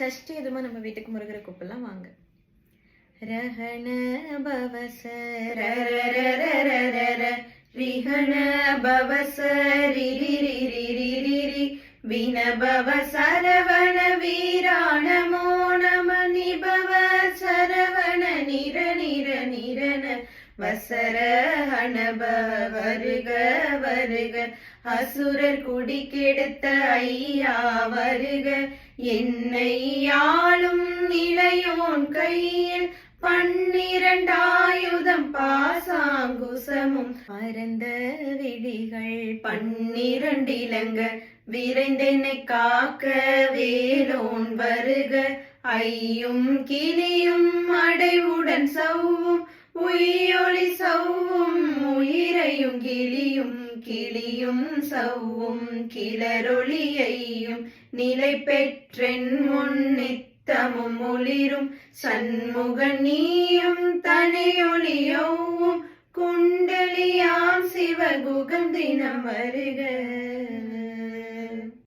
சஷ்டி எதுமா நம்ம வீட்டுக்கு முருகரை கூப்பிடலாம்? வாங்க. ரஹண பவச ரிஹண பவச ரிரிரிரிரிரிரி, வினபவ சரவண வீராண வசர ஹணப வருக வருக அசுரர் குடி கெடுத்த ஐயா வருக. என்னை யாழும் நிலையோன் கையில் பன்னிரண்டாயுதம் பாசாங்குசமும். பரந்த விழிகள் பன்னிரண்டிலங்க விரைந்தென்னை காக்க வேலோன் வருக. ஐயும் கிளியும் அடைவுடன் சவ்வும் உயிரொளி சவ்வும் உயிரையும் கிளியும் கிளியும் சவ்வும் கிளரொளியையும் நிலை பெற்றென் முன்னித்தமும் ஒளிரும். சண்முக நீயும் தனியொளியவும் குண்டலியாம் சிவகுகந்தினம் வருக.